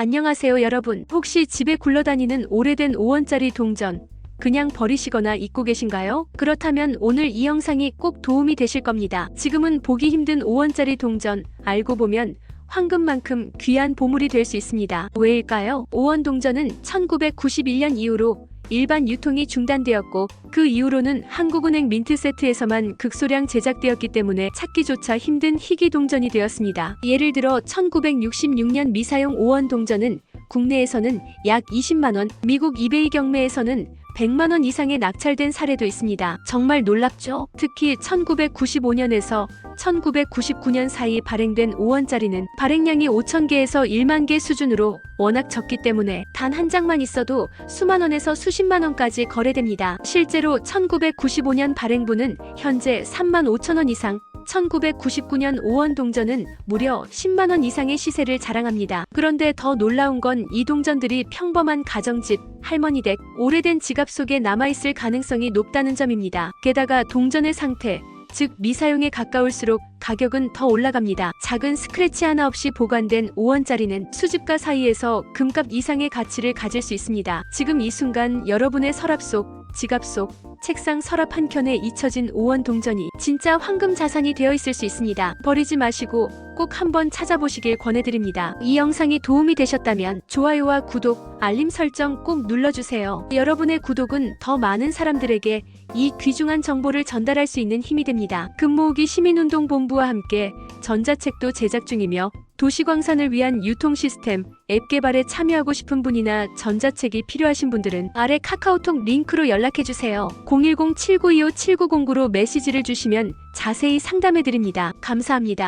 안녕하세요 여러분. 혹시 집에 굴러다니는 오래된 5원짜리 동전 그냥 버리시거나 잊고 계신가요? 그렇다면 오늘 이 영상이 꼭 도움이 되실 겁니다. 지금은 보기 힘든 5원짜리 동전 알고 보면 황금만큼 귀한 보물이 될 수 있습니다. 왜일까요? 5원 동전은 1991년 이후로 일반 유통이 중단되었고 그 이후로는 한국은행 민트세트에서만 극소량 제작되었기 때문에 찾기조차 힘든 희귀 동전이 되었습니다. 예를 들어 1966년 미사용 5원 동전은 국내에서는 약 20만원, 미국 이베이 경매에서는 100만 원 이상의 낙찰된 사례도 있습니다. 정말 놀랍죠? 특히 1995년에서 1999년 사이 발행된 5원짜리는 발행량이 5,000개에서 1만 개 수준으로 워낙 적기 때문에 단 한 장만 있어도 수만 원에서 수십만 원까지 거래됩니다. 실제로 1995년 발행분은 현재 3만 5천 원 이상, 1999년 5원 동전은 무려 10만 원 이상의 시세를 자랑합니다. 그런데 더 놀라운 건 이 동전들이 평범한 가정집, 할머니 댁, 오래된 지갑 속에 남아있을 가능성이 높다는 점입니다. 게다가 동전의 상태, 즉 미사용에 가까울수록 가격은 더 올라갑니다. 작은 스크래치 하나 없이 보관된 5원짜리는 수집가 사이에서 금값 이상의 가치를 가질 수 있습니다. 지금 이 순간 여러분의 서랍 속, 지갑 속, 책상 서랍 한켠에 잊혀진 5원 동전이 진짜 황금 자산이 되어 있을 수 있습니다. 버리지 마시고 꼭 한번 찾아보시길 권해드립니다. 이 영상이 도움이 되셨다면 좋아요와 구독, 알림 설정 꼭 눌러주세요. 여러분의 구독은 더 많은 사람들에게 이 귀중한 정보를 전달할 수 있는 힘이 됩니다. 금모으기 시민운동본부와 함께 전자책도 제작 중이며 도시광산을 위한 유통 시스템, 앱 개발에 참여하고 싶은 분이나 전자책이 필요하신 분들은 아래 카카오톡 링크로 연락해주세요. 010-7925-7909로 메시지를 주시면 자세히 상담해드립니다. 감사합니다.